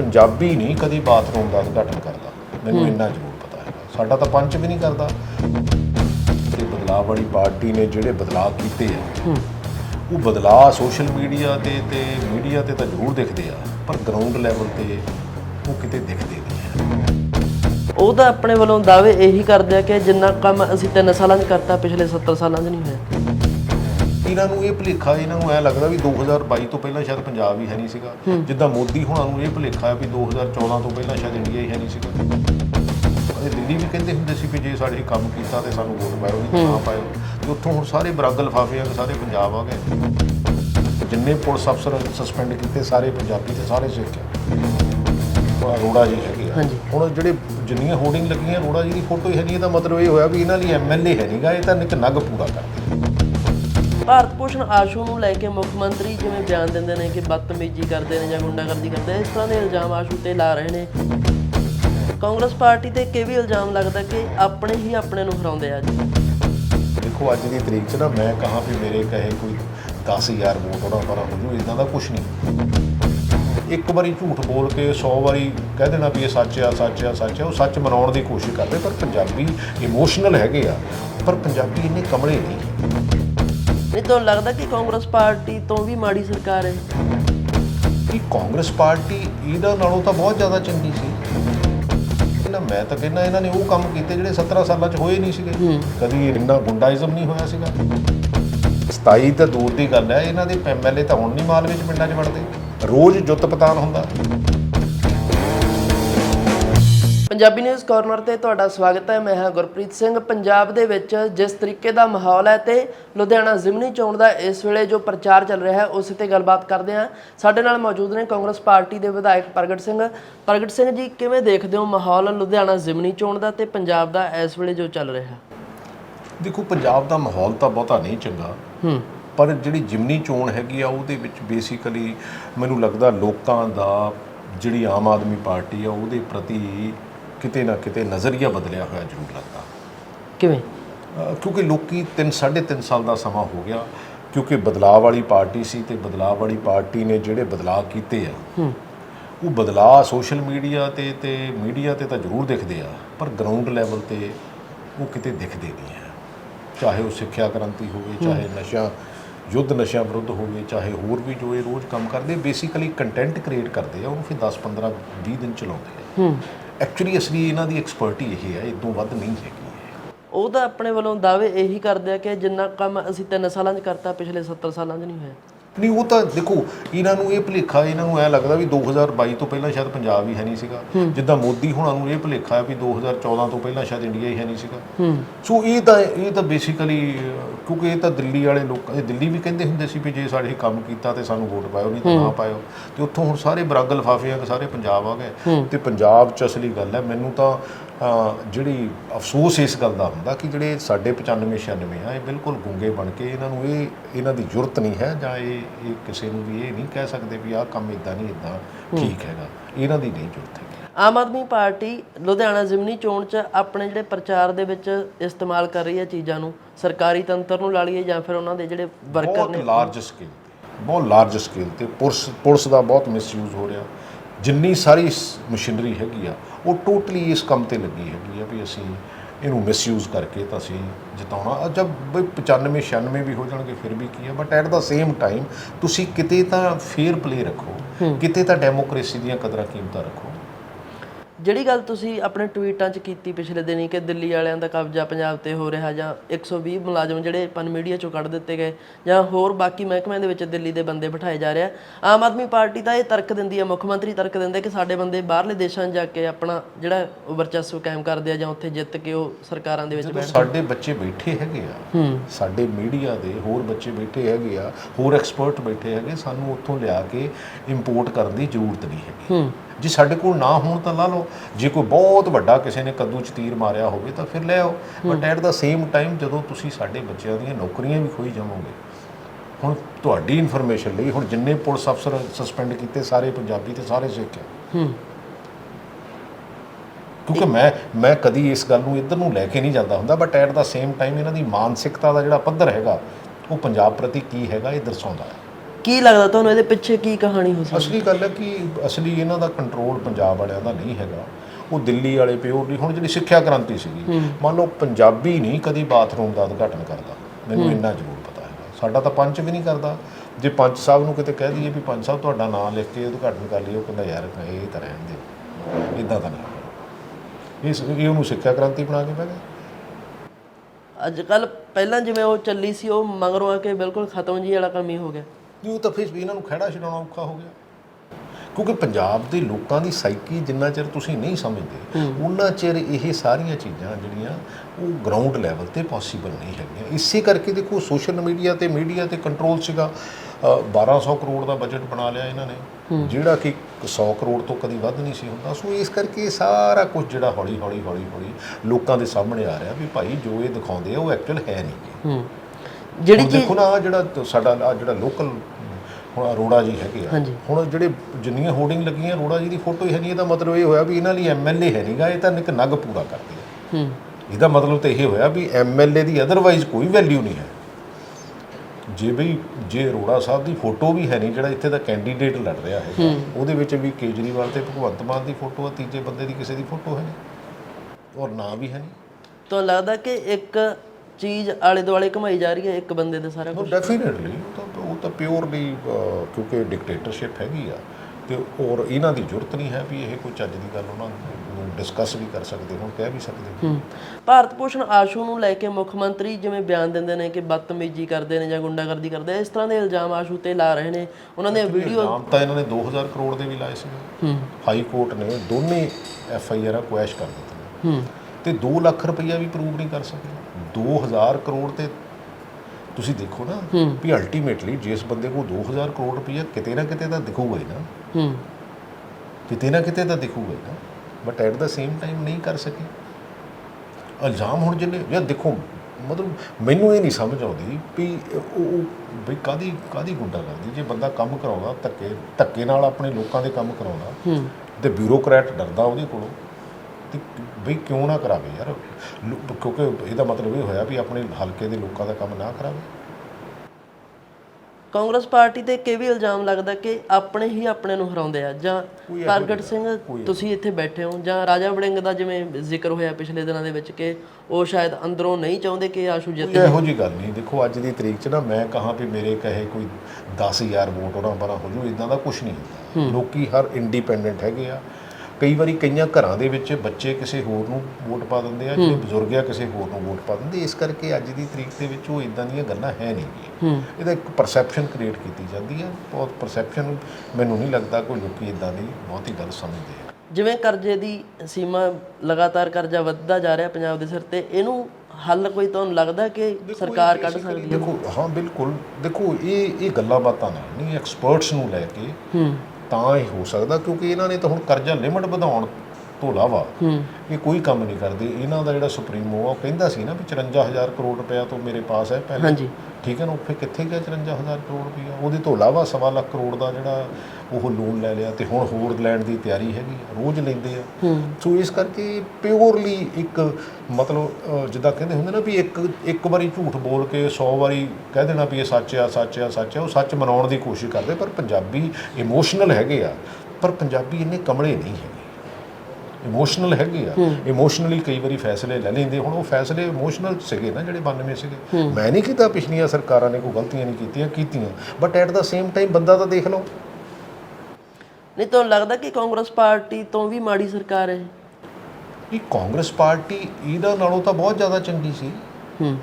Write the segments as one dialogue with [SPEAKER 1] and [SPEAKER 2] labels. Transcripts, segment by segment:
[SPEAKER 1] ਪੰਜਾਬੀ ਨਹੀਂ ਕਦੀ ਬਾਥਰੂਮ ਦਾ ਉਦਘਾਟਨ ਕਰਦਾ। ਮੈਨੂੰ ਇੰਨਾ ਜ਼ਰੂਰ ਪਤਾ ਹੈ ਸਾਡਾ ਤਾਂ ਪੰਚ ਵੀ ਨਹੀਂ ਕਰਦਾ। ਤੇ ਬਦਲਾਅ ਵਾਲੀ ਪਾਰਟੀ ਨੇ ਜਿਹੜੇ ਬਦਲਾਅ ਕੀਤੇ ਆ ਉਹ ਬਦਲਾਅ ਸੋਸ਼ਲ ਮੀਡੀਆ ਤੇ ਤੇ ਮੀਡੀਆ ਤੇ ਤਾਂ ਜ਼ਰੂਰ ਦਿਖਦੇ ਆ ਪਰ ਗਰਾਊਂਡ ਲੈਵਲ ਤੇ ਉਹ ਕਿਤੇ ਦਿਖਦੇ ਨਹੀਂ
[SPEAKER 2] ਉਹ ਤਾਂ ਆਪਣੇ ਵੱਲੋਂ ਦਾਅਵੇ ਇਹੀ ਕਰਦੇ ਆ ਕਿ ਜਿੰਨਾ ਕੰਮ ਅਸੀਂ 3 ਸਾਲਾਂ 'ਚ ਕਰਤਾ ਪਿਛਲੇ 70 ਸਾਲਾਂ 'ਚ ਨਹੀਂ ਹੋਇਆ।
[SPEAKER 1] ਇਹਨਾਂ ਨੂੰ ਇਹ ਭੁਲੇਖਾ ਇਹਨਾਂ ਨੂੰ ਐ ਲੱਗਦਾ ਵੀ 2022 ਤੋਂ ਪਹਿਲਾਂ ਸ਼ਾਇਦ ਪੰਜਾਬ ਹੀ ਹੈ ਨਹੀਂ ਸੀਗਾ। ਜਿੱਦਾਂ ਮੋਦੀ ਹੁਣਾਂ ਨੂੰ ਇਹ ਭੁਲੇਖਾ ਹੈ ਵੀ 2014 ਤੋਂ ਪਹਿਲਾਂ ਸ਼ਾਇਦ ਇੰਡੀਆ ਹੀ ਹੈ ਨਹੀਂ ਸੀਗਾ। ਅਰੇ ਦਿੱਲੀ ਵੀ ਕਹਿੰਦੇ ਹੁੰਦੇ ਸੀ ਵੀ ਜੇ ਸਾਡੇ ਕੰਮ ਕੀਤਾ ਤੇ ਸਾਨੂੰ ਵੋਟ ਪਾਇਓ ਨਹੀਂ ਤਾਂ ਨਾ ਪਾਇਓ। ਤੇ ਉੱਥੋਂ ਹੁਣ ਸਾਰੇ ਬਰਾਗਲ ਲਿਫਾਫੇ ਆ ਕੇ ਸਾਰੇ ਪੰਜਾਬ ਆ ਗਏ। ਜਿੰਨੇ ਪੁਲਿਸ ਅਫਸਰ ਸਸਪੈਂਡ ਕੀਤੇ ਸਾਰੇ ਪੰਜਾਬੀ ਤੇ ਸਾਰੇ ਸਿੱਖ ਆ। ਅਰੋੜਾ ਜੀ ਹੈਗੇ
[SPEAKER 2] ਹਾਂਜੀ।
[SPEAKER 1] ਹੁਣ ਜਿਹੜੇ ਜਿੰਨੀਆਂ ਹੋਰਡਿੰਗ ਲੱਗੀਆਂ ਅਰੋੜਾ ਜੀ ਦੀ ਫੋਟੋ ਹੀ ਹੈ ਨਹੀਂ ਇਹਦਾ ਮਤਲਬ ਇਹ ਹੋਇਆ ਵੀ ਇਹਨਾਂ ਲਈ ਐਮਐਲਏ ਹੈ ਨਹੀਂਗਾ ਇਹ ਤਾਂ ਇੱਕ ਨਗ ਪੂਰਾ ਕਰਦੇ
[SPEAKER 2] ਭਾਰਤ ਭੂਸ਼ਣ ਆਸ਼ੂ ਨੂੰ ਲੈ ਕੇ ਮੁੱਖ ਮੰਤਰੀ ਜਿਵੇਂ ਬਿਆਨ ਦਿੰਦੇ ਨੇ ਕਿ ਬਦਤਮੀਜ਼ੀ ਕਰਦੇ ਨੇ ਜਾਂ ਗੁੰਡਾਗਰਦੀ ਕਰਦੇ ਨੇ, ਇਸ ਤਰ੍ਹਾਂ ਦੇ ਇਲਜ਼ਾਮ ਆਸ਼ੂ ਤੇ ਲਾ ਰਹੇ ਨੇ। ਕਾਂਗਰਸ ਪਾਰਟੀ ਤੇ ਕਿ ਵੀ ਇਲਜ਼ਾਮ ਲੱਗਦਾ ਕਿ ਆਪਣੇ ਹੀ ਆਪਣੇ ਨੂੰ ਹਰਾਉਂਦੇ ਆ ਅੱਜ।
[SPEAKER 1] ਦੇਖੋ ਅੱਜ ਦੀ ਤਰੀਕ 'ਚ ਨਾ ਮੈਂ ਕਹਾਂ ਵੀ ਮੇਰੇ ਕਹੇ ਕੋਈ 10000 ਵੋਟ ਉਹਨਾਂ ਪਰ ਹੋ ਜੂ ਇਦਾਂ ਦਾ ਕੁਝ ਨਹੀਂ। ਇੱਕ ਵਾਰੀ ਝੂਠ ਬੋਲ ਕੇ 100 ਵਾਰੀ ਕਹਿ ਦੇਣਾ ਵੀ ਇਹ ਸੱਚ ਆ ਸੱਚ ਆ ਸੱਚ ਆ ਉਹ ਸੱਚ ਮਨਾਉਣ ਦੀ ਕੋਸ਼ਿਸ਼ ਕਰਦੇ ਪਰ ਪੰਜਾਬੀ ਇਮੋਸ਼ਨਲ ਹੈਗੇ ਆ ਪਰ ਪੰਜਾਬੀ ਇੰਨੇ ਕਮਲੇ ਨਹੀਂ।
[SPEAKER 2] ਨਹੀਂ ਤੁਹਾਨੂੰ ਲੱਗਦਾ ਕਿ ਕਾਂਗਰਸ ਪਾਰਟੀ ਤੋਂ ਵੀ ਮਾੜੀ ਸਰਕਾਰ ਹੈ?
[SPEAKER 1] ਕਿ ਕਾਂਗਰਸ ਪਾਰਟੀ ਇਹਦਾ ਨਾਲੋਂ ਤਾਂ ਬਹੁਤ ਜ਼ਿਆਦਾ ਚੰਗੀ ਸੀ। ਇਹਨਾਂ ਮੈਂ ਤਾਂ ਕਹਿੰਦਾ ਇਹਨਾਂ ਨੇ ਉਹ ਕੰਮ ਕੀਤੇ ਜਿਹੜੇ 17 ਸਾਲਾਂ 'ਚ ਹੋਏ ਨਹੀਂ ਸੀਗੇ। ਕਦੀ ਇੰਨਾ ਗੁੰਡਾਇਜ਼ਮ ਨਹੀਂ ਹੋਇਆ ਸੀਗਾ। 27 ਤਾਂ ਦੂਰ ਦੀ ਗੱਲ ਹੈ ਇਹਨਾਂ ਦੇ ਐਮਐਲਏ ਤਾਂ ਹੁਣ ਨਹੀਂ ਮਾਲ ਵਿੱਚ ਪਿੰਡਾਂ 'ਚ ਵੜਦੇ। ਰੋਜ਼ ਜੁੱਤ ਪਤਾਨ ਹੁੰਦਾ।
[SPEAKER 2] ਪੰਜਾਬੀ ਨਿਊਜ਼ ਕਾਰਨਰ ਤੇ ਤੁਹਾਡਾ ਸਵਾਗਤ ਹੈ। ਮੈਂ ਹਾਂ ਗੁਰਪ੍ਰੀਤ ਸਿੰਘ। ਪੰਜਾਬ ਦੇ ਵਿੱਚ ਜਿਸ ਤਰੀਕੇ ਦਾ ਮਾਹੌਲ ਹੈ ਤੇ ਲੁਧਿਆਣਾ ਜ਼ਿਮਨੀ ਚੋਣ ਦਾ ਇਸ ਵੇਲੇ ਜੋ ਪ੍ਰਚਾਰ ਚੱਲ ਰਿਹਾ ਹੈ ਉਸ ਤੇ ਗੱਲਬਾਤ ਕਰਦੇ ਹਾਂ। ਸਾਡੇ ਨਾਲ ਮੌਜੂਦ ਨੇ ਕਾਂਗਰਸ ਪਾਰਟੀ ਦੇ ਵਿਧਾਇਕ ਪ੍ਰਗਟ ਸਿੰਘ। ਪ੍ਰਗਟ ਸਿੰਘ ਜੀ ਕਿਵੇਂ ਦੇਖਦੇ ਹੋ ਮਾਹੌਲ ਲੁਧਿਆਣਾ ਜ਼ਿਮਨੀ ਚੋਣ ਦਾ ਤੇ ਪੰਜਾਬ ਦਾ ਇਸ ਵੇਲੇ ਜੋ ਚੱਲ ਰਿਹਾ?
[SPEAKER 1] ਦੇਖੋ ਪੰਜਾਬ ਦਾ ਮਾਹੌਲ ਤਾਂ ਬਹੁਤਾ ਨਹੀਂ ਚੰਗਾ।
[SPEAKER 2] ਹੂੰ।
[SPEAKER 1] ਪਰ ਜਿਹੜੀ ਜਿਮਨੀ ਚੋਣ ਹੈਗੀ ਆ ਉਹਦੇ ਵਿੱਚ ਬੇਸਿਕਲੀ ਮੈਨੂੰ ਲੱਗਦਾ ਲੋਕਾਂ ਦਾ ਜਿਹੜੀ ਆਮ ਆਦਮੀ ਪਾਰਟੀ ਆ ਉਹਦੇ ਪ੍ਰਤੀ ਕਿਤੇ ਨਾ ਕਿਤੇ ਨਜ਼ਰੀਆ ਬਦਲਿਆ ਹੋਇਆ ਜ਼ਰੂਰ ਲੱਗਦਾ।
[SPEAKER 2] ਕਿਵੇਂ?
[SPEAKER 1] ਕਿਉਂਕਿ ਲੋਕੀ 3 3.5 ਸਾਲ ਦਾ ਸਮਾਂ ਹੋ ਗਿਆ ਕਿਉਂਕਿ ਬਦਲਾਅ ਵਾਲੀ ਪਾਰਟੀ ਸੀ ਤੇ ਬਦਲਾਅ ਵਾਲੀ ਪਾਰਟੀ ਨੇ ਜਿਹੜੇ ਬਦਲਾਅ ਕੀਤੇ ਆ ਉਹ ਬਦਲਾਅ ਸੋਸ਼ਲ ਮੀਡੀਆ ਤੇ ਤੇ ਮੀਡੀਆ ਤੇ ਤਾਂ ਜ਼ਰੂਰ ਦਿਖਦੇ ਆ ਪਰ ਗਰਾਊਂਡ ਲੈਵਲ ਤੇ ਉਹ ਕਿਤੇ ਦਿਖਦੇ ਨਹੀਂ ਹੈ ਚਾਹੇ ਉਹ ਸਿੱਖਿਆ ਕ੍ਰਾਂਤੀ ਹੋਵੇ ਚਾਹੇ ਨਸ਼ਾ ਯੁੱਧ ਨਸ਼ਿਆਂ ਵਿਰੁੱਧ ਹੋਵੇ ਚਾਹੇ ਹੋਰ ਵੀ ਜੋ ਇਹ ਰੋਜ਼ ਕੰਮ ਕਰਦੇ ਬੇਸਿਕਲੀ ਕੰਟੈਂਟ ਕ੍ਰੀਏਟ ਕਰਦੇ ਆ ਉਹਨੂੰ ਫਿਰ 10 15 20 ਦਿਨ ਚਲਾਉਂਦੇ ਆ।
[SPEAKER 2] ਹੂੰ।
[SPEAKER 1] ਐਕਚੁਅਲੀ ਅਸਲੀ ਇਹਨਾਂ ਦੀ ਐਕਸਪਰਟੀ ਇਹ ਹੈ, ਇਦੋਂ ਵੱਧ ਨਹੀਂ ਹੈਗੀ ਇਹ।
[SPEAKER 2] ਉਹ ਤਾਂ ਆਪਣੇ ਵੱਲੋਂ ਦਾਅਵੇ ਇਹੀ ਕਰਦੇ ਆ ਕਿ ਜਿੰਨਾ ਕੰਮ ਅਸੀਂ 3 ਸਾਲਾਂ 'ਚ ਕਰਤਾ, ਪਿਛਲੇ 70 ਸਾਲਾਂ 'ਚ ਨਹੀਂ ਹੋਇਆ।
[SPEAKER 1] ਨਹੀਂ ਉਹ ਤਾਂ ਦੇਖੋ ਇਹਨਾਂ ਨੂੰ ਇਹ ਭੁਲੇਖਾ ਇਹਨਾਂ ਨੂੰ ਐ ਲੱਗਦਾ ਵੀ 2022 ਤੋਂ ਪਹਿਲਾਂ ਸ਼ਾਇਦ ਪੰਜਾਬ ਹੀ ਹੈ ਨਹੀਂ ਸੀਗਾ। ਜਿੱਦਾਂ ਮੋਦੀ ਹੁਣਾਂ ਨੂੰ ਇਹ ਭੁਲੇਖਾ ਹੈ ਵੀ 2014 ਤੋਂ ਪਹਿਲਾਂ ਸ਼ਾਇਦ ਇੰਡੀਆ ਹੀ ਹੈ ਨਹੀਂ ਸੀਗਾ। ਸੋ ਇਹ ਤਾਂ ਇਹ ਤਾਂ ਬੇਸਿਕਲੀ ਕਿਉਂਕਿ ਇਹ ਤਾਂ ਦਿੱਲੀ ਵਾਲੇ ਲੋਕ ਇਹ ਦਿੱਲੀ ਵੀ ਕਹਿੰਦੇ ਹੁੰਦੇ ਸੀ ਵੀ ਜੇ ਸਾਡੇ ਕੰਮ ਕੀਤਾ ਤੇ ਸਾਨੂੰ ਵੋਟ ਪਾਇਓ ਨਹੀਂ ਤਾਂ ਨਾ ਪਾਇਓ। ਤੇ ਉੱਥੋਂ ਹੁਣ ਸਾਰੇ ਬਰਾਗਲ ਲਿਫਾਫੇ ਆ ਕੇ ਸਾਰੇ ਪੰਜਾਬ ਆ ਗਏ। ਤੇ ਪੰਜਾਬ 'ਚ ਅਸਲੀ ਗੱਲ ਹੈ ਮੈਨੂੰ ਤਾਂ ਜਿਹੜੀ ਅਫਸੋਸ ਇਸ ਗੱਲ ਦਾ ਹੁੰਦਾ ਕਿ ਜਿਹੜੇ ਸਾਡੇ 95 96 ਆ ਇਹ ਬਿਲਕੁਲ ਗੁੰਗੇ ਬਣ ਕੇ ਇਹਨਾਂ ਨੂੰ ਇਹ ਇਹਨਾਂ ਦੀ ਜ਼ਰੂਰਤ ਨਹੀਂ ਹੈ ਜਾਂ ਇਹ ਇਹ ਕਿਸੇ ਨੂੰ ਵੀ ਇਹ ਨਹੀਂ ਕਹਿ ਸਕਦੇ ਵੀ ਆਹ ਕੰਮ ਇਦਾਂ ਨਹੀਂ ਇਦਾਂ ਠੀਕ ਹੈਗਾ। ਇਹਨਾਂ ਦੀ ਨਹੀਂ ਜ਼ਰੂਰਤ ਹੈਗੀ।
[SPEAKER 2] ਆਮ ਆਦਮੀ ਪਾਰਟੀ ਲੁਧਿਆਣਾ ਜ਼ਿਮਨੀ ਚੋਣ 'ਚ ਆਪਣੇ ਜਿਹੜੇ ਪ੍ਰਚਾਰ ਦੇ ਵਿੱਚ ਇਸਤੇਮਾਲ ਕਰ ਰਹੀ ਹੈ ਚੀਜ਼ਾਂ ਨੂੰ ਸਰਕਾਰੀ ਤੰਤਰ ਨੂੰ ਲਾ ਲਈਏ ਜਾਂ ਫਿਰ ਉਹਨਾਂ ਦੇ ਜਿਹੜੇ ਵਰਕਰ
[SPEAKER 1] ਬਹੁਤ
[SPEAKER 2] ਨੇ।
[SPEAKER 1] ਲਾਰਜ ਸਕੇਲ ਤੇ ਬਹੁਤ ਲਾਰਜ ਸਕੇਲ ਤੇ ਪੁਲਿਸ ਪੁਲਿਸ ਦਾ ਬਹੁਤ ਮਿਸਯੂਜ਼ ਹੋ ਰਿਹਾ। ਜਿੰਨੀ ਸਾਰੀ ਮਸ਼ੀਨਰੀ ਹੈਗੀ ਆ ਉਹ ਟੋਟਲੀ ਇਸ ਕੰਮ ਤੇ ਲੱਗੀ ਹੈਗੀ ਆ ਵੀ ਅਸੀਂ ਇਹਨੂੰ ਮਿਸਯੂਜ਼ ਕਰਕੇ ਤਾਂ ਅਸੀਂ ਜਿਤਾਉਣਾ। ਜਦ ਬਈ 95 96 ਵੀ ਹੋ ਜਾਣਗੇ ਫਿਰ ਵੀ ਕੀ ਆ but at the same time ਤੁਸੀਂ ਕਿਤੇ ਤਾਂ ਫੇਅਰ ਪਲੇ ਰੱਖੋ ਕਿਤੇ ਤਾਂ ਡੈਮੋਕ੍ਰੇਸੀ ਦੀਆਂ ਕਦਰਾਂ ਕੀਮਤਾਂ ਰੱਖੋ।
[SPEAKER 2] ਜਿਹੜੀ ਗੱਲ ਤੁਸੀਂ ਆਪਣੇ ਟਵੀਟਾਂ 'ਚ ਕੀਤੀ ਪਿਛਲੇ ਦਿਨੀ ਕਿ ਦਿੱਲੀ ਵਾਲਿਆਂ ਦਾ ਕਬਜ਼ਾ ਪੰਜਾਬ ਤੇ ਹੋ ਰਿਹਾ ਜਾਂ 120 ਮੁਲਾਜ਼ਮ ਜਿਹੜੇ ਪਨ ਮੀਡੀਆ 'ਚੋਂ ਕੱਢ ਦਿੱਤੇ ਗਏ ਜਾਂ ਹੋਰ ਬਾਕੀ ਮਹਿਕਮਿਆਂ ਦੇ ਵਿੱਚ ਦਿੱਲੀ ਦੇ ਬੰਦੇ ਬਿਠਾਏ ਜਾ ਰਹੇ ਆ ਆਮ ਆਦਮੀ ਪਾਰਟੀ ਤਾਂ ਇਹ ਤਰਕ ਦਿੰਦੀ ਹੈ ਮੁੱਖ ਮੰਤਰੀ ਤਰਕ ਦਿੰਦੇ ਕਿ ਸਾਡੇ ਬੰਦੇ ਬਾਹਰਲੇ ਦੇਸ਼ਾਂ 'ਚ ਜਾ ਕੇ ਆਪਣਾ ਜਿਹੜਾ ਵਰਚਸਵ ਕਾਇਮ ਕਰਦੇ ਆ ਜਾਂ ਉੱਥੇ ਜਿੱਤ ਕੇ ਉਹ ਸਰਕਾਰਾਂ ਦੇ ਵਿੱਚ
[SPEAKER 1] ਜਦੋਂ
[SPEAKER 2] ਬੈਠ
[SPEAKER 1] ਸਾਡੇ ਬੱਚੇ ਬੈਠੇ ਹੈਗੇ ਆ ਸਾਡੇ ਮੀਡੀਆ ਦੇ ਹੋਰ ਬੱਚੇ ਬੈਠੇ ਹੈਗੇ ਆ ਹੋਰ ਐਕਸਪਰਟ ਬੈਠੇ ਹੈਗੇ ਸਾਨੂੰ ਉੱਥੋਂ ਲਿਆ ਕੇ ਇੰਪੋਰਟ ਕਰਨ ਦੀ ਜ਼ਰੂਰਤ ਨਹੀਂ ਹੈਗੀ।
[SPEAKER 2] ਹੂੰ।
[SPEAKER 1] ਜੇ ਸਾਡੇ ਕੋਲ ਨਾ ਹੋਣ ਤਾਂ ਲਾ ਲਓ। ਜੇ ਕੋਈ ਬਹੁਤ ਵੱਡਾ ਕਿਸੇ ਨੇ ਕੱਦੂ ਚ ਤੀਰ ਮਾਰਿਆ ਹੋਵੇ ਤਾਂ ਫਿਰ ਲੈ ਆਓ। But at the same time ਜਦੋਂ ਤੁਸੀਂ ਸਾਡੇ ਬੱਚਿਆਂ ਦੀਆਂ ਨੌਕਰੀਆਂ ਵੀ ਖੋਈ ਜਾਵੋਗੇ ਹੁਣ ਤੁਹਾਡੀ ਇਨਫੋਰਮੇਸ਼ਨ ਲਈ ਹੁਣ ਜਿੰਨੇ ਪੁਲਿਸ ਅਫਸਰ ਸਸਪੈਂਡ ਕੀਤੇ ਸਾਰੇ ਪੰਜਾਬੀ ਤੇ ਸਾਰੇ ਸਿੱਖ
[SPEAKER 2] ਹੂੰ।
[SPEAKER 1] ਕਿਉਂਕਿ ਮੈਂ ਮੈਂ ਕਦੀ ਇਸ ਗੱਲ ਨੂੰ ਇੱਧਰ ਨੂੰ ਲੈ ਕੇ ਨਹੀਂ ਜਾਂਦਾ ਹੁੰਦਾ but at the same time ਇਹਨਾਂ ਦੀ ਮਾਨਸਿਕਤਾ ਦਾ ਜਿਹੜਾ ਪੱਧਰ ਹੈਗਾ ਉਹ ਪੰਜਾਬ ਪ੍ਰਤੀ ਕੀ ਹੈਗਾ ਇਹ ਦਰਸਾਉਂਦਾ ਹੈ।
[SPEAKER 2] ਕੀ ਲੱਗਦਾ ਤੁਹਾਨੂੰ ਇਹਦੇ ਪਿੱਛੇ ਕੀ ਕਹਾਣੀ ਹੋ ਸਕਦੀ?
[SPEAKER 1] ਅਸਲੀ ਗੱਲ ਹੈ ਕਿ ਅਸਲੀ ਇਹਨਾਂ ਦਾ ਕੰਟਰੋਲ ਪੰਜਾਬ ਵਾਲਿਆਂ ਦਾ ਨਹੀਂ ਹੈਗਾ। ਉਹ ਦਿੱਲੀ ਵਾਲੇ ਪਿਓਰ ਨਹੀਂ ਹੁਣ ਜਿਹੜੀ ਸਿੱਖਿਆ ਕ੍ਰਾਂਤੀ ਸੀਗੀ ਮੰਨ ਲਓ ਪੰਜਾਬੀ ਨਹੀਂ ਕਦੀ ਬਾਥਰੂਮ ਦਾ ਉਦਘਾਟਨ ਕਰਦਾ। ਮੈਨੂੰ ਇੰਨਾ ਜ਼ਰੂਰ ਪਤਾ ਹੈਗਾ। ਸਾਡਾ ਤਾਂ ਪੰਚ ਵੀ ਨਹੀਂ ਕਰਦਾ। ਜੇ ਪੰਚ ਸਾਹਿਬ ਨੂੰ ਕਿਤੇ ਕਹਿ ਦਈਏ ਵੀ ਪੰਚ ਸਾਹਿਬ ਤੁਹਾਡਾ ਨਾਮ ਲਿਖ ਕੇ ਉਦਘਾਟਨ ਕਰ ਲਿਓ ਕਹਿੰਦਾ ਯਾਰ ਇਹ ਤਾਂ ਰਹਿਣ ਦੇ ਇਦਾਂ ਤਾਂ ਨਹੀਂ ਇਸ ਇਹ ਉਹਨੂੰ ਸਿੱਖਿਆ ਕ੍ਰਾਂਤੀ ਬਣਾ ਕੇ ਬਹਿ ਗਿਆ।
[SPEAKER 2] ਅੱਜ ਕੱਲ ਪਹਿਲਾਂ ਜਿਵੇਂ ਉਹ ਚੱਲੀ ਸੀ ਉਹ ਮਗਰੋਂ ਆ ਕੇ ਬਿਲਕੁਲ ਖਤਮ ਜੀ ਵਾਲਾ ਕੰਮ ਹੀ ਹੋ ਗਿਆ।
[SPEAKER 1] ਨਹੀਂ ਉਹ ਤਾਂ ਫਿਰ ਵੀ ਇਹਨਾਂ ਨੂੰ ਖਹਿੜਾ ਛਡਾਉਣਾ ਔਖਾ ਹੋ ਗਿਆ। ਕਿਉਂਕਿ ਪੰਜਾਬ ਦੇ ਲੋਕਾਂ ਦੀ ਸਾਈਕੀ ਜਿੰਨਾ ਚਿਰ ਤੁਸੀਂ ਨਹੀਂ ਸਮਝਦੇ ਉਹਨਾਂ ਚਿਰ ਇਹ ਸਾਰੀਆਂ ਚੀਜ਼ਾਂ ਜਿਹੜੀਆਂ ਉਹ ਗਰਾਊਂਡ ਲੈਵਲ ਤੇ ਪੋਸੀਬਲ ਨਹੀਂ ਹੈਗੀਆਂ। ਇਸੇ ਕਰਕੇ ਦੇਖੋ ਸੋਸ਼ਲ ਮੀਡੀਆ ਤੇ ਮੀਡੀਆ ਤੇ ਕੰਟਰੋਲ ਸੀਗਾ। ਅ, 1200 ਕਰੋੜ ਦਾ ਬਜਟ ਬਣਾ ਲਿਆ ਇਹਨਾਂ ਨੇ। ਜਿਹੜਾ ਕਿ 100 ਕਰੋੜ ਤੋਂ ਕਦੀ ਵੱਧ ਨਹੀਂ ਸੀ ਹੁੰਦਾ। ਸੋ ਇਸ ਕਰਕੇ ਸਾਰਾ ਕੁਝ ਜਿਹੜਾ ਹੌਲੀ ਹੌਲੀ ਹੌਲੀ ਹੌਲੀ ਲੋਕਾਂ ਦੇ ਸਾਹਮਣੇ ਆ ਰਿਹਾ ਵੀ ਭਾਈ ਜੋ ਇਹ ਦਿਖਾਉਂਦੇ ਆ ਉਹ ਐਕਚੁਅਲ ਹੈ ਨਹੀਂ।
[SPEAKER 2] ਹੂੰ। ਜਿਹੜੀ ਚੀਜ਼
[SPEAKER 1] ਦੇਖੋ ਨਾ ਆਹ ਜਿਹੜਾ ਤ- ਸਾਡਾ ਆਹ ਜਿਹੜਾ ਲੋਕਲ ਹੁਣ ਅਰੋੜਾ ਜੀ ਹੈਗੇ ਆ।
[SPEAKER 2] ਹਾਂਜੀ।
[SPEAKER 1] ਹੁਣ ਜਿਹੜੇ ਜਿੰਨੀਆਂ ਹੋਰਡਿੰਗ ਲੱਗੀਆਂ ਅਰੋੜਾ ਜੀ ਦੀ ਫੋਟੋ ਹੀ ਹੈ ਨਹੀਂ ਇਹਦਾ ਮਤਲਬ ਇਹ ਹੋਇਆ ਵੀ ਇਹਨਾਂ ਲਈ ਐਮਐਲਏ ਹੈ ਨਹੀਂਗਾ ਇਹ ਤਾਂ ਇੱਕ ਨਗ ਪੂਰਾ ਕਰਦੇ ਆ।
[SPEAKER 2] ਹੂੰ।
[SPEAKER 1] ਇਹਦਾ ਮਤਲਬ ਤਾਂ ਇਹ ਹੋਇਆ ਵੀ ਐਮਐਲਏ ਦੀ ਅਦਰਵਾਈਜ਼ ਕੋਈ ਵੈਲਿਊ ਨਹੀਂ ਹੈ। ਜੇ ਬਈ ਜੇ ਅਰੋੜਾ ਸਾਹਿਬ ਦੀ ਫੋਟੋ ਵੀ ਹੈ ਨਹੀਂ ਜਿਹੜਾ ਇੱਥੇ ਦਾ ਕੈਂਡੀਡੇਟ ਲੜ ਰਿਹਾ ਹੈ। ਉਹਦੇ ਵਿੱਚ ਵੀ ਕੇਜਰੀਵਾਲ ਤੇ ਭਗਵੰਤ ਮਾਨ ਦੀ ਫੋਟੋ ਆ ਤੀਜੇ ਬੰਦੇ ਦੀ ਕਿਸੇ ਦੀ ਫੋਟੋ ਹੈ ਨਹੀਂ। ਔਰ ਨਾਂ ਵੀ ਹੈ ਨਹੀਂ।
[SPEAKER 2] ਤੁਹਾਨੂੰ ਲੱਗਦਾ ਕਿ ਇੱਕ ਚੀਜ਼ ਆਲੇ ਦੁਆਲੇ ਘਮਾਈ ਜਾ ਰਹੀ ਹੈ ਇੱਕ ਬੰਦੇ ਦੇ ਸਾਰਾ
[SPEAKER 1] ਉਹ ਡੈਫੀਨਿਟਲੀ ਉਹ ਤਾਂ ਉਹ ਤਾਂ ਪਿਓਰਲੀ ਕਿਉਂਕਿ ਡਿਕਟੇਟਰਸ਼ਿਪ ਹੈਗੀ ਆ ਤੇ ਔਰ ਇਹਨਾਂ ਦੀ ਜ਼ਰੂਰਤ ਨਹੀਂ ਹੈ ਵੀ ਇਹ ਕੋਈ ਚੱਜ ਦੀ ਗੱਲ ਉਹਨਾਂ ਨੂੰ ਡਿਸਕਸ ਵੀ ਕਰ ਸਕਦੇ ਹੁਣ ਕਹਿ ਵੀ ਸਕਦੇ।
[SPEAKER 2] ਹੂੰ। ਭਾਰਤ ਭੂਸ਼ਣ ਆਸ਼ੂ ਨੂੰ ਲੈ ਕੇ ਮੁੱਖ ਮੰਤਰੀ ਜਿਵੇਂ ਬਿਆਨ ਦਿੰਦੇ ਨੇ ਕਿ ਬਦਤਮੀਜ਼ੀ ਕਰਦੇ ਨੇ ਜਾਂ ਗੁੰਡਾਗਰਦੀ ਕਰਦੇ ਆ, ਇਸ ਤਰ੍ਹਾਂ ਦੇ ਇਲਜ਼ਾਮ ਆਸ਼ੂ ਤੇ ਲਾ ਰਹੇ ਨੇ। ਉਹਨਾਂ ਦੇ ਵੀਡੀਓ
[SPEAKER 1] ਤਾਂ ਇਹਨਾਂ ਨੇ 2000 ਕਰੋੜ ਦੇ ਵੀ ਲਾਏ ਸੀ
[SPEAKER 2] ਹੂੰ।
[SPEAKER 1] ਹਾਈ ਕੋਰਟ ਨੇ ਦੋਨੇ ਐਫ ਆਈ ਆਰਾਂ ਕੁਐਸ਼ ਕਰ ਦਿੱਤੀਆਂ
[SPEAKER 2] ਹੂੰ।
[SPEAKER 1] ਤੇ 2 ਲੱਖ ਰੁਪਈਆ ਵੀ ਪ੍ਰੂਵ ਨਹੀਂ ਕਰ ਸਕੇ। 2000 ਕਰੋੜ ਤੇ ਤੁਸੀਂ ਦੇਖੋ ਨਾ ਵੀ ਅਲਟੀਮੇਟਲੀ ਜਿਸ ਬੰਦੇ ਕੋਲ 2000 ਕਰੋੜ ਰੁਪਈਆ ਕਿਤੇ ਨਾ ਕਿਤੇ ਤਾਂ ਦਿਖੂਗਾ ਹੀ ਨਾ।
[SPEAKER 2] ਹੂੰ।
[SPEAKER 1] ਕਿਤੇ ਨਾ ਕਿਤੇ ਤਾਂ ਦਿਖੂਗਾ ਹੀ ਨਾ। But at the same time ਨਹੀਂ ਕਰ ਸਕੇ। ਇਲਜ਼ਾਮ ਹੁਣ ਜਿੰਨੇ ਯਾਰ ਦੇਖੋ ਮਤਲਬ ਮੈਨੂੰ ਇਹ ਨਹੀਂ ਸਮਝ ਆਉਂਦੀ ਵੀ ਉਹ ਵੀ ਕਾਦੀ ਕਾਦੀ ਗੁੰਡਾ ਕਰਦੀ ਜੇ ਬੰਦਾ ਕੰਮ ਕਰਾਉਂਦਾ ਧੱਕੇ ਧੱਕੇ ਨਾਲ ਆਪਣੇ ਲੋਕਾਂ ਦੇ ਕੰਮ ਕਰਾਉਂਦਾ
[SPEAKER 2] ਹੂੰ।
[SPEAKER 1] ਤੇ ਬਿਊਰੋਕਰੈਟ ਡਰਦਾ ਉਹਦੇ ਕੋਲੋਂ। ਤੇ ਬਈ ਕਿਉਂ ਨਾ ਕਰਾਵੇ ਯਾਰ? ਲੋ- ਕਿਉਂਕਿ ਇਹਦਾ ਮਤਲਬ ਇਹ ਹੋਇਆ ਵੀ ਆਪਣੇ ਹਲਕੇ ਦੇ ਲੋਕਾਂ ਦਾ ਕੰਮ ਨਾ ਕਰਾਵੇ।
[SPEAKER 2] ਕਾਂਗਰਸ ਪਾਰਟੀ ਤੇ ਕਿ ਵੀ ਇਲਜ਼ਾਮ ਲੱਗਦਾ ਕਿ ਆਪਣੇ ਹੀ ਆਪਣੇ ਨੂੰ ਹਰਾਉਂਦੇ ਆ ਜਾਂ ਪ੍ਰਗਟ ਸਿੰਘ ਤੁਸੀਂ ਇੱਥੇ ਬੈਠੇ ਹੋ ਜਾਂ ਰਾਜਾ ਵੜਿੰਗ ਦਾ ਜਿਵੇਂ ਜ਼ਿਕਰ ਹੋਇਆ ਪਿਛਲੇ ਦਿਨਾਂ ਦੇ ਵਿੱਚ ਕਿ ਉਹ ਸ਼ਾਇਦ ਅੰਦਰੋਂ ਨਹੀਂ ਚਾਹੁੰਦੇ ਕਿ ਆਸ਼ੂ ਜਿੱਤ
[SPEAKER 1] ਕੋਈ ਇਹੋ ਜੀ ਗੱਲ ਨਹੀਂ। ਦੇਖੋ ਅੱਜ ਦੀ ਤਰੀਕ 'ਚ ਨਾ ਮੈਂ ਕਹਾਂ ਵੀ ਮੇਰੇ ਕਹੇ ਕੋਈ 10000 ਵੋਟ ਉਹਨਾਂ ਬਣਾ ਹੋ ਜੂ ਇਦਾਂ ਦਾ ਕੁਝ ਨਹੀਂ ਹੁੰਦਾ। ਲੋਕੀ ਹਰ ਇੰਡੀਪੈਂਡੈਂਟ ਹੈਗੇ ਆ। ਕਈ ਵਾਰੀ ਕਈਆਂ ਘਰਾਂ ਦੇ ਵਿੱਚ ਬੱਚੇ ਕਿਸੇ ਹੋਰ ਨੂੰ ਵੋਟ ਪਾ ਦਿੰਦੇ ਆ ਜਿਹੜੇ ਬਜ਼ੁਰਗ ਆ ਕਿਸੇ ਹੋਰ ਨੂੰ ਵੋਟ ਪਾ ਦਿੰਦੇ ਇਸ ਕਰਕੇ ਅੱਜ ਦੀ ਤਰੀਕ ਦੇ ਵਿੱਚ ਉਹ ਇਦਾਂ ਦੀਆਂ ਗੱਲਾਂ ਹੈ ਨਹੀਂ ਇਹਦਾ ਇੱਕ ਪਰਸੈਪਸ਼ਨ ਕ੍ਰੀਏਟ ਕੀਤੀ ਜਾਂਦੀ ਹੈ ਬਹੁਤ ਪਰਸੈਪਸ਼ਨ ਮੈਨੂੰ ਨਹੀਂ ਲੱਗਦਾ ਕੋਈ ਲੋਕੀ ਇਦਾਂ ਦੀ ਬਹੁਤੀ ਗੱਲ ਸਮਝਦੇ ਆ।
[SPEAKER 2] ਜਿਵੇਂ ਕਰਜ਼ੇ ਦੀ ਸੀਮਾ ਲਗਾਤਾਰ ਕਰਜ਼ਾ ਵੱਧਦਾ ਜਾ ਰਿਹਾ ਪੰਜਾਬ ਦੇ ਸਿਰ ਤੇ ਇਹਨੂੰ ਹੱਲ ਕੋਈ ਤੁਹਾਨੂੰ ਲੱਗਦਾ ਕਿ ਸਰਕਾਰ ਕੱਢ ਸਕਦੀ ਹੈ?
[SPEAKER 1] ਦੇਖੋ ਹਾਂ ਬਿਲਕੁਲ। ਦੇਖੋ ਇਹ ਇਹ ਗੱਲਾਂ ਬਾਤਾਂ ਨਹੀਂ ਐਕਸਪਰਟਸ ਨੂੰ ਲੈ ਕੇ
[SPEAKER 2] ਹੂੰ।
[SPEAKER 1] ਤਾਂ ਇਹ ਹੋ ਸਕਦਾ ਕਿਉਂਕਿ ਇਹਨਾਂ ਨੇ ਤਾਂ ਹੁਣ ਕਰਜ਼ਾ ਲਿਮਟ ਵਧਾਉਣ ਤੋਂ ਇਲਾਵਾ ਇਹ ਕੋਈ ਕੰਮ ਨਹੀਂ ਕਰਦੇ। ਇਹਨਾਂ ਦਾ ਜਿਹੜਾ ਸੁਪਰੀਮੋ ਆ ਉਹ ਕਹਿੰਦਾ ਸੀ ਨਾ ਵੀ 54000 ਕਰੋੜ ਰੁਪਇਆ ਤੋਂ ਮੇਰੇ ਪਾਸ ਹੈ ਪਹਿਲੇ।
[SPEAKER 2] ਹਾਂਜੀ।
[SPEAKER 1] ਠੀਕ ਹੈ ਨਾ ਉਹ ਫਿਰ ਕਿੱਥੇ ਗਿਆ 54000 ਕਰੋੜ ਰੁਪਇਆ? ਉਹਦੇ ਤੋਂ ਇਲਾਵਾ ਸਵਾ ਲੱਖ ਕਰੋੜ ਦਾ ਜਿਹੜਾ ਉਹ ਲੋਨ ਲੈ ਲਿਆ ਤੇ ਹੁਣ ਹੋਰ ਲੈਣ ਦੀ ਤਿਆਰੀ ਹੈਗੀ ਰੋਜ਼ ਲੈਂਦੇ ਆ। ਸੋ ਇਸ ਕਰਕੇ ਪਿਓਰਲੀ ਇੱਕ ਮਤਲਬ ਜਿੱਦਾਂ ਕਹਿੰਦੇ ਹੁੰਦੇ ਨਾ ਵੀ ਇੱਕ ਇੱਕ ਵਾਰੀ ਝੂਠ ਬੋਲ ਕੇ 100 ਵਾਰੀ ਕਹਿ ਦੇਣਾ ਵੀ ਇਹ ਸੱਚ ਆ ਸੱਚ ਆ ਸੱਚ ਆ ਉਹ ਸੱਚ ਮਨਾਉਣ ਦੀ ਕੋਸ਼ਿਸ਼ ਕਰਦੇ ਪਰ ਪੰਜਾਬੀ ਇਮੋਸ਼ਨਲ ਹੈਗੇ ਆ। ਪਰ ਪੰਜਾਬੀ ਇੰਨੇ ਕਮਲੇ ਨਹੀਂ ਹੈਗੇ। ਇਮੋਸ਼ਨਲ ਹੈਗੇ ਆ। ਇਮੋਸ਼ਨਲੀ ਕਈ ਵਾਰੀ ਫੈਸਲੇ ਲੈ ਲੈਂਦੇ। ਹੁਣ ਉਹ ਫੈਸਲੇ ਇਮੋਸ਼ਨਲ ਸੀਗੇ ਨਾ ਜਿਹੜੇ 92 ਸੀਗੇ। ਮੈਂ ਨਹੀਂ ਕੀਤਾ ਪਿਛਲੀਆਂ ਸਰਕਾਰਾਂ ਨੇ ਕੋਈ ਗਲਤੀਆਂ ਨਹੀਂ ਕੀਤੀਆਂ ਕੀਤੀਆਂ। But at the same time ਬੰਦਾ ਤਾਂ ਦੇਖ ਲਓ।
[SPEAKER 2] ਨਹੀਂ ਤੁਹਾਨੂੰ ਲੱਗਦਾ ਕਿ ਕਾਂਗਰਸ ਪਾਰਟੀ ਤੋਂ ਵੀ ਮਾੜੀ ਸਰਕਾਰ ਹੈ?
[SPEAKER 1] ਇਹ ਕਾਂਗਰਸ ਪਾਰਟੀ ਇਹਦਾ ਨਾਲੋਂ ਤਾਂ ਬਹੁਤ ਜ਼ਿਆਦਾ ਚੰਗੀ ਸੀ।
[SPEAKER 2] ਹੂੰ।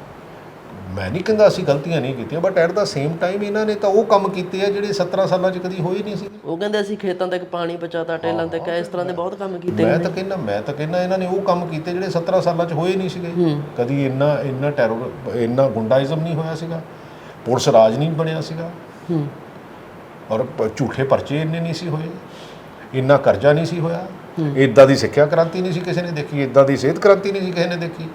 [SPEAKER 1] ਮੈਂ ਨਹੀਂ ਕਹਿੰਦਾ ਅਸੀਂ ਗਲਤੀਆਂ ਨਹੀਂ ਕੀਤੀਆਂ but at the same time ਇਹਨਾਂ ਨੇ ਤਾਂ ਉਹ ਕੰਮ ਕੀਤੇ ਆ ਜਿਹੜੇ 17 ਸਾਲਾਂ 'ਚ ਕਦੀ ਹੋਏ ਨਹੀਂ ਸੀ।
[SPEAKER 2] ਉਹ ਕਹਿੰਦੇ ਅਸੀਂ ਖੇਤਾਂ ਤੱਕ ਪਾਣੀ ਪਹੁੰਚਾਤਾ ਟੇਲਾਂ ਤੱਕ ਇਸ ਤਰ੍ਹਾਂ ਦੇ ਬਹੁਤ ਕੰਮ ਕੀਤੇ
[SPEAKER 1] ਮੈਂ ਤਾਂ ਕਹਿੰਦਾ ਮੈਂ ਤਾਂ ਕਹਿੰਦਾ ਇਹਨਾਂ ਨੇ ਉਹ ਕੰਮ ਕੀਤੇ ਜਿਹੜੇ 17 ਸਾਲਾਂ 'ਚ ਹੋਏ ਨਹੀਂ ਸੀਗੇ। ਕਦੀ ਇੰਨਾ ਇੰਨਾ ਟੈਰਰ ਇੰਨਾ ਗੁੰਡਾਇਜ਼ਮ ਨਹੀਂ ਹੋਇਆ ਸੀਗਾ। ਪੁਲਿਸ ਰਾਜ ਨਹੀਂ ਬਣਿਆ ਸੀਗਾ। ਔਰ ਝੂਠੇ ਪਰਚੇ ਇੰਨੇ ਨਹੀਂ ਸੀ ਹੋਏ। ਇੰਨਾ ਕਰਜ਼ਾ ਨਹੀਂ ਸੀ ਹੋਇਆ। ਇਦਾਂ ਦੀ ਸਿੱਖਿਆ ਕ੍ਰਾਂਤੀ ਨਹੀਂ ਸੀ ਕਿਸੇ ਨੇ ਦੇਖੀ ਇਦਾਂ ਦੀ ਸਿਹਤ ਕ੍ਰਾਂਤੀ ਨਹੀਂ ਸੀ ਕਿਸੇ ਨੇ ਦੇਖੀ।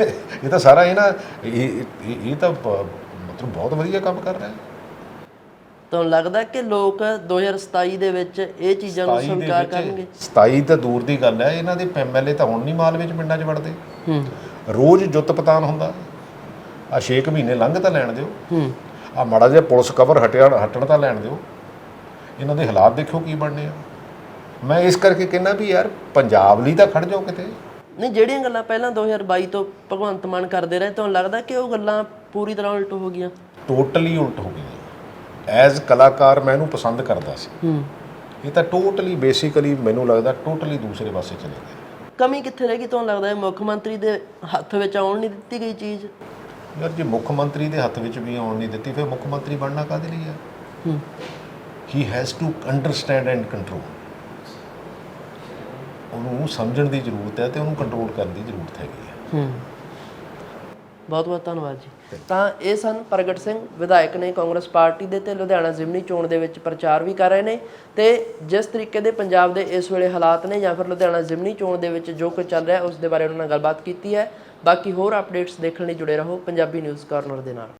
[SPEAKER 1] ਇਹ ਤਾਂ ਸਾਰਾ ਇਹ ਨਾ ਇਹ ਇਹ- ਤਾਂ ਮਤਲਬ ਬਹੁਤ ਵਧੀਆ ਕੰਮ ਕਰ ਰਿਹਾ। ਹੈ
[SPEAKER 2] ਤੁਹਾਨੂੰ ਲੱਗਦਾ ਕਿ ਲੋਕ 2027 ਦੇ ਵਿੱਚ ਇਹ ਚੀਜ਼ਾਂ ਨੂੰ
[SPEAKER 1] 27 ਦੇ
[SPEAKER 2] ਸਵੀਕਾਰ ਕਰਨਗੇ?
[SPEAKER 1] 27 ਤਾਂ ਦੂਰ ਦੀ ਗੱਲ ਹੈ ਇਹਨਾਂ ਦੇ ਐਮਐਲਏ ਤਾਂ ਹੁਣ ਨਹੀਂ ਮਾਲ ਵਿੱਚ ਪਿੰਡਾਂ 'ਚ ਵੜਦੇ।
[SPEAKER 2] ਹੂੰ।
[SPEAKER 1] ਰੋਜ਼ ਜੁੱਤ ਪਤਾਨ ਹੁੰਦਾ। ਆ 6 ਮਹੀਨੇ ਲੰਘ ਤਾਂ ਲੈਣ ਦਿਓ।
[SPEAKER 2] ਹੂੰ।
[SPEAKER 1] ਆ ਮਾੜਾ ਜਿਹਾ ਪੁਲਿਸ ਕਵਰ ਹਟਿਆ ਹਟਣ ਤਾਂ ਲੈਣ ਦਿਓ। ਇਹਨਾਂ ਦੇ ਹਾਲਾਤ ਦੇਖੋ ਕੀ ਬਣਨੇ ਆ। ਮੈਂ ਇਸ ਕਰਕੇ ਕਹਿੰਦਾ ਵੀ ਯਾਰ ਪੰਜਾਬ ਲਈ ਤਾਂ ਖੜ ਜਾਓ ਕਿਤੇ।
[SPEAKER 2] ਨਹੀਂ ਜਿਹੜੀਆਂ ਗੱਲਾਂ ਪਹਿਲਾਂ 2022 ਤੋਂ ਭਗਵੰਤ ਮਾਨ ਕਰਦੇ ਰਹੇ ਤੁਹਾਨੂੰ ਲੱਗਦਾ ਕਿ ਉਹ ਗੱਲਾਂ ਪੂਰੀ ਤਰ੍ਹਾਂ ਉਲਟ ਹੋ ਗਈਆਂ।
[SPEAKER 1] ਟੋਟਲੀ ਉਲਟ ਹੋ ਗਈ ਐਜ਼ ਕਲਾਕਾਰ ਮੈਂ ਇਹਨੂੰ ਪਸੰਦ ਕਰਦਾ ਸੀ।
[SPEAKER 2] ਹੂੰ।
[SPEAKER 1] ਇਹ ਤਾਂ ਟੋਟਲੀ ਬੇਸਿਕਲੀ ਮੈਨੂੰ ਲੱਗਦਾ ਟੋਟਲੀ ਦੂਸਰੇ ਪਾਸੇ ਚਲੇ ਗਏ।
[SPEAKER 2] ਕਮੀ ਕਿੱਥੇ ਰਹਿ ਗਈ? ਤੁਹਾਨੂੰ ਲੱਗਦਾ ਹੈ ਮੁੱਖ ਮੰਤਰੀ ਦੇ ਹੱਥ ਵਿੱਚ ਆਉਣ ਨਹੀਂ ਦਿੱਤੀ ਗਈ ਚੀਜ਼।
[SPEAKER 1] ਯਾਰ ਜੇ ਮੁੱਖ ਮੰਤਰੀ ਦੇ ਹੱਥ ਵਿੱਚ ਵੀ ਆਉਣ ਨਹੀਂ ਦਿੱਤੀ ਫਿਰ ਮੁੱਖ ਮੰਤਰੀ ਬਣਨਾ ਕਾਹਦੇ ਲਈ ਹੈ
[SPEAKER 2] ਹੂੰ।
[SPEAKER 1] He has to understand and control ਉਹਨੂੰ ਸਮਝਣ ਦੀ ਜ਼ਰੂਰਤ ਹੈ ਤੇ ਉਹਨੂੰ ਕੰਟਰੋਲ ਕਰਨ ਦੀ ਜ਼ਰੂਰਤ ਹੈਗੀ ਹੈ।
[SPEAKER 2] ਹੂੰ। ਬਹੁਤ ਬਹੁਤ ਧੰਨਵਾਦ ਜੀ। ਤਾਂ ਇਹ ਸਨ ਪ੍ਰਗਟ ਸਿੰਘ, ਵਿਧਾਇਕ ਨੇ ਕਾਂਗਰਸ ਪਾਰਟੀ ਦੇ ਤੇ ਲੁਧਿਆਣਾ ਜ਼ਿਮਨੀ ਚੋਣ ਦੇ ਵਿੱਚ ਪ੍ਰਚਾਰ ਵੀ ਕਰ ਰਹੇ ਨੇ ਤੇ ਜਿਸ ਤਰੀਕੇ ਦੇ ਪੰਜਾਬ ਦੇ ਇਸ ਵੇਲੇ ਹਾਲਾਤ ਨੇ ਜਾਂ ਫਿਰ ਲੁਧਿਆਣਾ ਜ਼ਿਮਨੀ ਚੋਣ ਦੇ ਵਿੱਚ ਜੋ ਕੁਝ ਚੱਲ ਰਿਹਾ, ਉਸ ਦੇ ਬਾਰੇ ਉਹਨਾਂ ਨਾਲ ਗੱਲਬਾਤ ਕੀਤੀ ਹੈ। ਬਾਕੀ ਹੋਰ ਅਪਡੇਟਸ ਦੇਖਣ ਲਈ ਜੁੜੇ ਰਹੋ ਪੰਜਾਬੀ ਨਿਊਜ਼ ਕਾਰਨਰ ਦੇ ਨਾਲ।